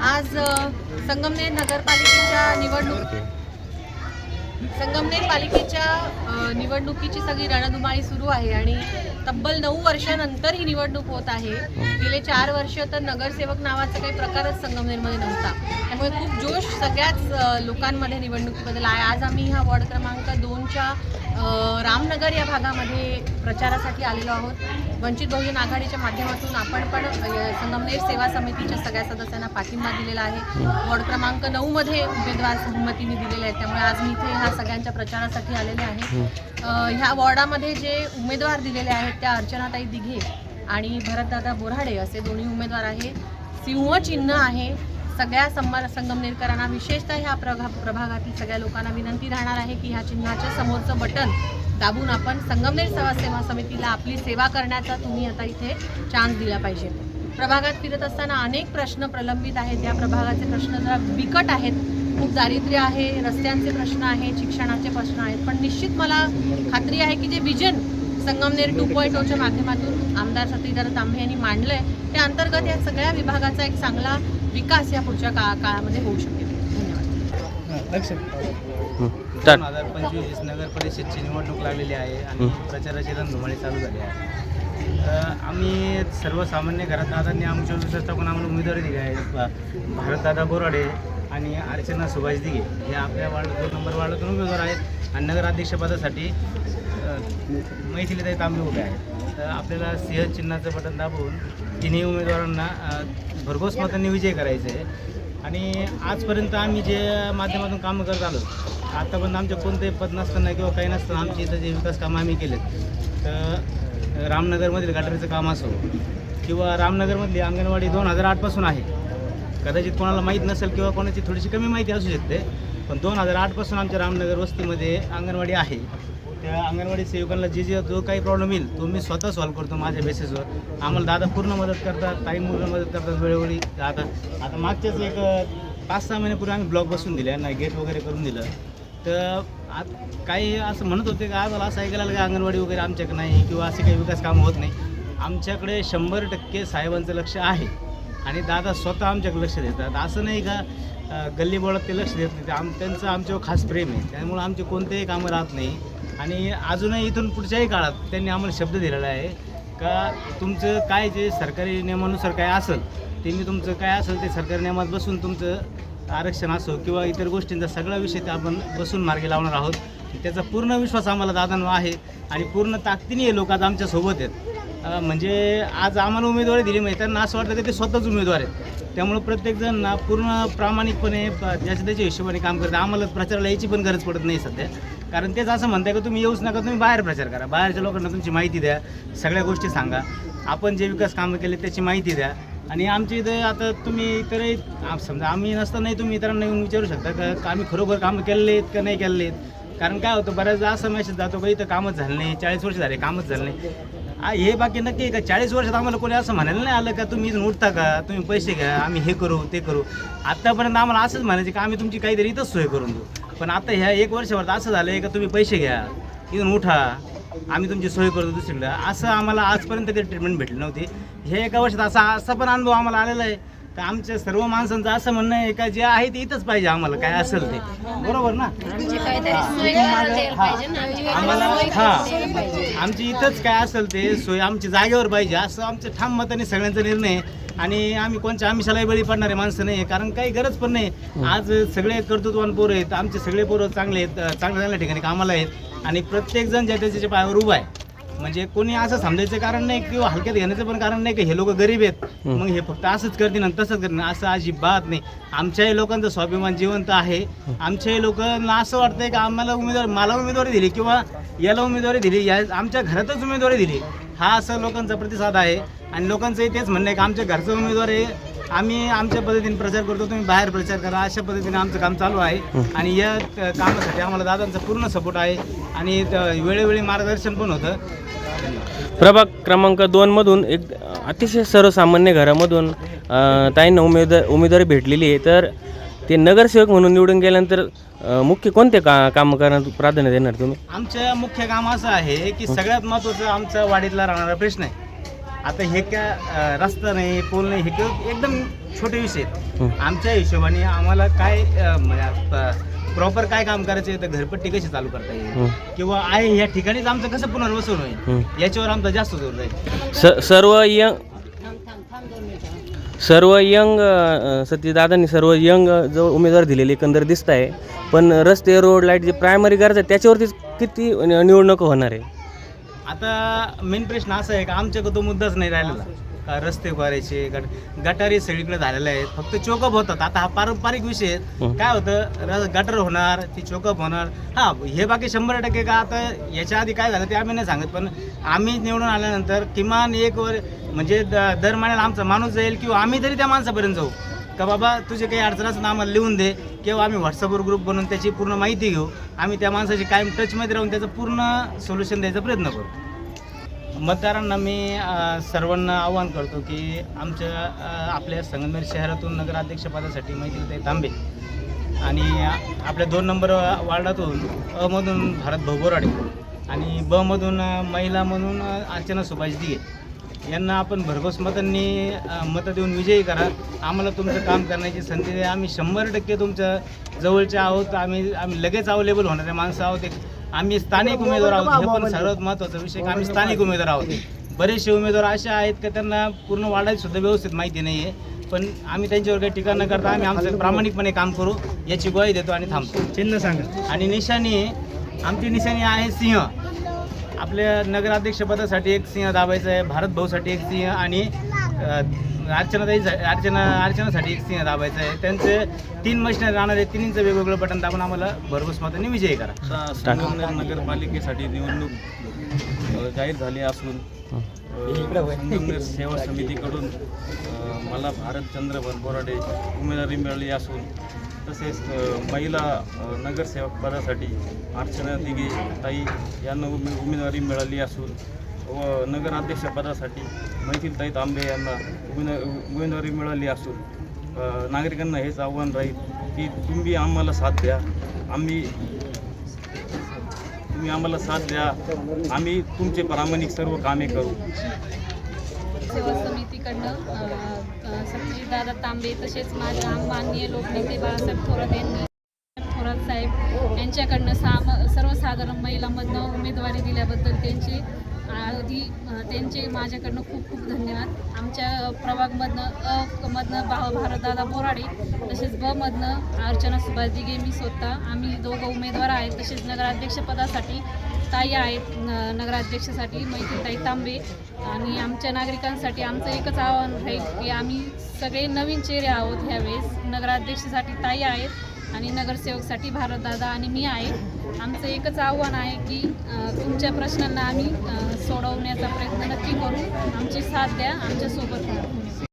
आज संगमनेर नगरपालिकेच्या निवडणूक संगमनेर पालिकेच्या निवडणुकीची सगळी रणधुमाळी सुरू आहे आणि तब्बल नऊ वर्षानंतर ही निवडणूक होत आहे. गेले चार वर्ष तर नगरसेवक नावाचा काही प्रकारच संगमनेरमध्ये नव्हता. त्यामुळे खूप जोश सगळ्याच लोकांमध्ये निवडणुकीबद्दल आहे. आज आम्ही हा वॉर्ड क्रमांक दोनच्या रामनगर या भागामध्ये प्रचारासाठी आलेलो आहोत. वंचित बहुजन आघाडीच्या माध्यमातून आपण पण संगमनेर सेवा समितीच्या सगळ्या सदस्यांना पाठिंबा दिलेला आहे. वॉर्ड क्रमांक नऊमध्ये उमेदवार सहमतीने दिलेले आहेत. त्यामुळे आज मी इथे ह्या सगळ्यांच्या प्रचारासाठी आलेले आहे. ह्या वॉर्डामध्ये जे उमेदवार दिलेले आहेत त्या अर्चनाताई दिघे आणि भरतदादा बोराडे असे दोन्ही उमेदवार आहे सिंहचिन्ह आहे. सगळ्या संबा संगमनेरकरांना विशेषतः ह्या प्रभा प्रभागातील सगळ्या लोकांना विनंती राहणार आहे की ह्या चिन्हाच्या समोरचं बटन दाबून आपण संगमनेर सेवा सेवा समितीला आपली सेवा करण्याचा तुम्ही आता इथे चान्स दिला पाहिजे. प्रभागात फिरत असताना अनेक प्रश्न प्रलंबित आहेत. या प्रभागाचे प्रश्न जरा बिकट आहेत. खूप दारिद्र्य आहे रस्त्यांचे प्रश्न आहेत शिक्षणाचे प्रश्न आहेत. पण निश्चित मला खात्री आहे की जे विजन संगमनेर टू पॉईंट ओच्या माध्यमातून आमदार सतीधर तांबे यांनी मांडलं आहे त्या अंतर्गत या सगळ्या विभागाचा एक चांगला विकास या पुढच्या का काळामध्ये होऊ शकेल दोन हजार पंचवीस नगर परिषदची निवडणूक लागलेली आहे आणि. प्रचाराची रणधुमाळी चालू झाली आहे. तर आम्ही सर्वसामान्य घरातदादांनी आमच्या विश्वास टाकून आम्हाला उमेदवारी दिली आहे भारतदादा बोराडे आणि अर्चना सुभाष दिघे हे आपल्या वार्ड दोन नंबर वार्डातून उमेदवार आहेत. आणि नगराध्यक्षपदासाठी मैथिलीताई तांबे उभे आहेत. तर आपल्याला सिंह चिन्हाचं बटन दाबून तिन्ही उमेदवारांना भरघोस मतांनी विजय करायचा आहे. आणि आजपर्यंत आम्ही जे माध्यमातून कामं करत आलो आतापर्यंत आमच्या कोणते पद नसताना किंवा काही नसताना आमची इथं जे विकास कामं आम्ही केलेत तर रामनगरमधील गटारीचं काम असो किंवा रामनगरमधली अंगणवाडी दोन हजार आठपासून आहे कदाचित कोणाला माहीत नसेल किंवा कोणाची थोडीशी कमी माहिती असू शकते पण दोन हजार आठपासून आमच्या रामनगर वस्तीमध्ये अंगणवाडी आहे. त्या अंगणवाडी सेवकांना जे जे जो काही प्रॉब्लेम येईल तो मी स्वतः सॉल्व्ह करतो माझ्या बेसिसवर आम्हाला दादा पूर्ण मदत करतात ताई मुलं मदत करतात वेळोवेळी. आता आता मागच्याच एक पाच सहा महिन्यापूर्वी आम्ही ब्लॉक बसून दिले ना गेट वगैरे करून दिलं. तर आत काही असं म्हणत होते का आम्हाला असं ऐकायला लागलं की अंगणवाडी वगैरे आमच्याकडे नाही किंवा असे काही विकास कामं होत नाही. आमच्याकडे शंभर टक्के साहेबांचं लक्ष आहे. आणि दादा स्वतः आमच्याकडे लक्ष देतात. असं नाही का गल्ली बोळात ते लक्ष देत नाही. आम त्यांचं आमच्यावर खास प्रेम आहे. त्यामुळे आमचे कोणतेही कामं राहत नाही. आणि अजूनही इथून पुढच्याही काळात त्यांनी आम्हाला शब्द दिलेला आहे का तुमचं काय जे सरकारी नियमानुसार काय असेल ते मी तुमचं काय असेल ते सरकारी नियमात बसून तुमचं आरक्षण असो किंवा इतर गोष्टींचा सगळा विषय ते आपण बसून मार्गी लावणार आहोत. त्याचा पूर्ण विश्वास आम्हाला दादांवर आहे आणि पूर्ण ताकदीने हे लोक आज आमच्यासोबत आहेत. म्हणजे आज आम्हाला उमेदवारी दिली म्हणजे त्यांना असं वाटतं की ते स्वतःच उमेदवार आहेत. त्यामुळे प्रत्येकजण ना पूर्ण प्रामाणिकपणे ज्याच्या त्याच्या हिशोबाने काम करतात. आम्हाला प्रचाराला यायची पण गरज पडत नाही सध्या. कारण तेच असं म्हणताय का तुम्ही येऊच नका तुम्ही बाहेर प्रचार करा. बाहेरच्या लोकांना तुमची माहिती द्या सगळ्या गोष्टी सांगा. आपण जे विकास कामं केले त्याची माहिती द्या. आणि आमच्या इथं आता तुम्ही इतरही समजा आम्ही नसतानाही तुम्ही इतरांना येऊन विचारू शकता का? का आम्ही खरोखर कामं केलेले आहेत का नाही केलेले आहेत? कारण काय होतं बऱ्याचदा असा मेसेज जातो का इथं कामच झालं नाही चाळीस वर्ष झाले कामच झालं नाही. आ, हे बाकी नक्की आहे का? चाळीस वर्षात आम्हाला कोणी असं म्हणायला नाही आलं का तुम्ही इथून उठता का? तुम्ही पैसे घ्या आम्ही हे करू ते करू. आत्तापर्यंत आम्हाला असंच म्हणायचे की आम्ही तुमची काहीतरी इथंच सोय करून देऊ. पण आता ह्या एक वर्षभरात असं झालं आहे का तुम्ही पैसे घ्या इथून उठा आम्ही तुमची सोय करतो दुसरीकडं. असं आम्हाला आजपर्यंत काही ट्रीटमेंट भेटली नव्हती. हे एका वर्षात असा असा पण अनुभव आम्हाला आलेला आहे. तर आमच्या सर्व माणसांचं असं म्हणणं आहे का जे आहे ते इथंच पाहिजे आम्हाला काय असेल ते. बरोबर ना? आम्हाला हा. आमची इथंच काय असेल ते सोय आमची जागेवर पाहिजे असं आमचं ठाम मताने सगळ्यांचा निर्णय आहे. आणि आम्ही कोणच्या आमिषालाही बळी पडणारे माणसं नाही कारण काही गरज पण नाही. आज सगळे कर्तृत्वान पोरं आहेत आमचे सगळे पोरं चांगले आहेत चांगल्या चांगल्या ठिकाणी कामाला आहेत. आणि प्रत्येकजण ज्या त्याच्या पायावर उभा आहे. म्हणजे कोणी असं समजायचं कारण नाही किंवा हलक्यात घेण्याचं पण कारण नाही की हे लोक गरीब आहेत. मग हे फक्त असंच करतील आणि तसंच करतील. असं अजिबात नाही. आमच्याही लोकांचं स्वाभिमान जिवंत आहे. आमच्याही लोकांना असं वाटतंय की आम्हाला उमेदवार मला उमेदवारी दिली किंवा याला उमेदवारी दिली या आमच्या घरातच उमेदवारी दिली. हा असं लोकांचा प्रतिसाद आहे. आणि लोकांचंही तेच म्हणणं आहे की आमच्या घरचा उमेदवार आहे आम्ही आमच्या पद्धतीने प्रचार करतो तुम्ही बाहेर प्रचार करा अशा पद्धतीने आमचं काम चालू आहे. आणि या कामासाठी आम्हाला दादांचा पूर्ण सपोर्ट आहे. आणि वेळोवेळी मार्गदर्शन पण होतं. प्रभाग क्रमांक दोनमधून एक अतिशय सर्वसामान्य घरामधून ताईंना उमेदवार उमेदवारी भेटलेली आहे. तर ते नगरसेवक म्हणून निवडून गेल्यानंतर मुख्य कोणते का काम करण्यात प्राधान्य देणार तुम्ही? आमचं मुख्य काम असं आहे की सगळ्यात महत्त्वाचं आमचा वाडीतला राहणारा प्रश्न आहे. आता हे काय अं, रस्ता नाही पूल नाही हे काय एकदम छोटे विषय आहेत हं. आमच्या हिशोबाने आम्हाला काय प्रॉपर काय काम करायचं तर घरपट्टी कशी चालू करता येईल हं. किंवा आहे ह्या ठिकाणीच आमचं कसं पुनर्वसन होईल हं. याच्यावर आमचा जास्त जोर जाईल स सर्व यंग सर्व यंग सत्यदादांनी सर्व यंग जो उमेदवार दिलेले एकंदर दिसत आहे पण रस्ते रोड लाइट जे प्रायमरी गरज आहे त्याच्यावरतीच किती निवडणूक होणार आहे आता मेन प्रश्न असा आहे का आमच्याकडे तो मुद्दाच नाही राहिलेला. का रस्ते करायचे गट गटारी सगळीकडे झालेले आहेत. फक्त चोकअप होतात. आता हा पारंपरिक विषय आहे. हं. काय होतं र- गटर होणार ती चोकअप होणार. हा हे बाकी शंभर टक्के का आता याच्या आधी काय झालं ते आम्ही नाही सांगत पण आम्ही निवडून आल्यानंतर किमान एक वर म्हणजे द- दर महिन्याला आमचा माणूस जाईल किंवा आम्ही तरी त्या माणसापर्यंत जाऊ. का बाबा तुझे काही अडचण असेल आम्हाला लिहून दे. किंवा आम्ही व्हॉट्सअपवर ग्रुप बनवून त्याची पूर्ण माहिती घेऊ. आम्ही त्या माणसाची कायम टचमध्ये राहून त्याचं पूर्ण सोल्युशन द्यायचा प्रयत्न करू. मतदारांना मी सर्वांना आवाहन करतो की आमच्या आपल्या संगमेर शहरातून नगराध्यक्षपदासाठी मैत्रीताई तांबे आणि आपल्या दोन नंबर वार्डातून अमधून भारत भोगोराडे आणि बमधून महिला म्हणून अर्चना सुभाष दिगे यांना आपण भरघोस मतांनी मतं देऊन विजयी करा. आम्हाला तुमचं काम करण्याची संधी द्या. आम्ही शंभर टक्के तुमच्या जवळचे आहोत. आम्ही आम्ही लगेच अवेलेबल होणारे माणसं आहोत एक. आम्ही स्थानिक उमेदवार आहोत. हे पण सर्वात महत्त्वाचा विषय की आम्ही स्थानिक उमेदवार आहोत. बरेचसे उमेदवार असे आहेत की त्यांना पूर्ण वाढायची सुद्धा व्यवस्थित माहिती नाही आहे पण आम्ही त्यांच्यावर काही टीका न करता आम्ही आमचं प्रामाणिकपणे काम करू याची ग्वाही देतो आणि थांबतो. चिन्ह सांगा. आणि निशाणी आमची निशाणी आहे सिंह. आपल्या नगराध्यक्षपदासाठी एक सिंह दाबायचं आहे भारत भाऊसाठी एक सिंह आणि अर्चनाताई अर्चना अर्चनासाठी एक सिंह दाबायचं आहे. त्यांचे तीन मशीनरी राहणार आहे तिन्हीचं वेगवेगळं बटन दाबून आम्हाला भरघोस मतांनी विजयी करा. संगमनेर नगरपालिकेसाठी निवडणूक जाहीर झाली असून संगमनेर सेवा समितीकडून मला भारतचंद्र बनबोराडे उमेदवारी मिळाली असून तसेच महिला नगरसेवक पदासाठी अर्चना दिघे ताई यांना उमे उमेदवारी मिळाली असून व नगराध्यक्षपदासाठी मैथिलताई तांबे यांना उमेद उमेदवारी मिळाली असून नागरिकांना हेच आव्हान राहील की तुम्ही आम्हाला साथ द्या. आम्ही तुम्ही आम्हाला साथ द्या. आम्ही तुमचे प्रामाणिक सर्व कामे करू. सेवा समितीकडनं दादा तांबे तसेच माझ्या माननीय लोकनेते बाळासाहेब थोरात यांनी थोरात साहेब यांच्याकडनं साम सर्वसाधारण महिलामधनं उमेदवारी दिल्याबद्दल त्यांचे आधी त्यांचे माझ्याकडनं खूप खूप धन्यवाद. आमच्या प्रभागमधनं अ मधनं भा भारतदादा बोराडे तसेच ब मधनं अर्चना सुभाष दिघे मी स्वतः आम्ही दोघं उमेदवार आहेत तसेच नगराध्यक्षपदासाठी ताई आहेत न नगराध्यक्षासाठी मैत्रीताई तांबे आणि आमच्या नागरिकांसाठी आमचं एकच आव्हान राहील की आम्ही सगळे नवीन चेहरे आहोत ह्यावेळेस. नगराध्यक्षासाठी ताई आहेत आणि नगरसेवकसाठी भारतदादा आणि मी आहे. आमचं एकच आव्हान आहे की तुमच्या प्रश्नांना आम्ही सोडवण्याचा प्रयत्न नक्की करू. आमची साथ द्या आमच्यासोबत राहा.